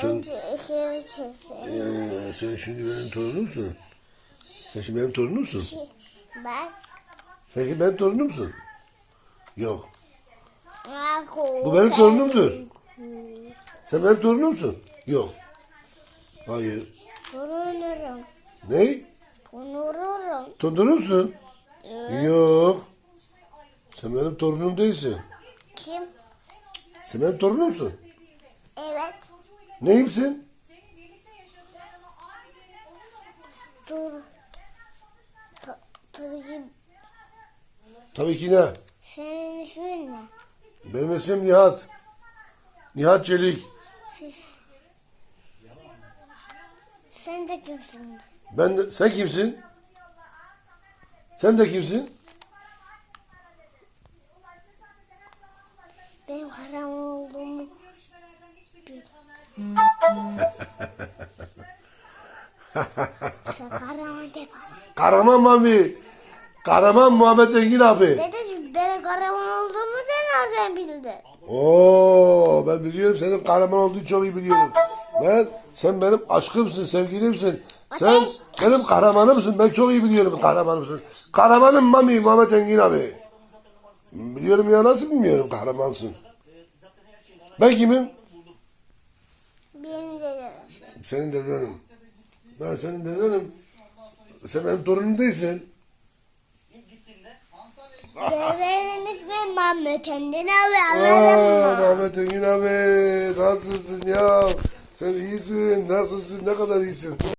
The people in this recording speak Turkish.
Sen, ee, sen şimdi benim torunumsun. Sen şimdi benim torunumsun. Bak. Sen şimdi benim torunumsun. Yok. Bu benim torunumdur. Sen benim torunumsun. Yok. Hayır. Torunurum. Ney? Torunurum. Torunumsun. Yok. Sen benim torunum değilsin. Kim? Sen benim torunumsun. Evet. Neyimsin? Dur. Ta- tabii ki Tabii ki ne? senin ismin ne? Benim ismim Nihat. Nihat Çelik. Sen de kimsin? Ben de, sen kimsin? Sen de kimsin? Benim haram De bana. Kahraman Mami. Kahraman Muhammed Engin abi. Dedeciğim benim kahraman olduğumu sen nereden bildin? Oo, ben biliyorum senin kahraman olduğunu çok iyi biliyorum. Ben, sen benim aşkımsın, sevgilimsin. Sen Ateş. benim kahramanımsın. Ben çok iyi biliyorum kahramanımsın. Kahramanım Mami Muhammed Engin abi. Biliyorum ya nasıl bilmiyorum kahramansın. Ben kimim? Benim dedem. Senin dedenim. Ben senin dedenim. Sen benim torunum değilsin. Benim ismim Mahmut Endin abi Aa, mı? Muhammed Engin abi nasılsın ya? Sen iyisin, nasılsın, ne kadar iyisin.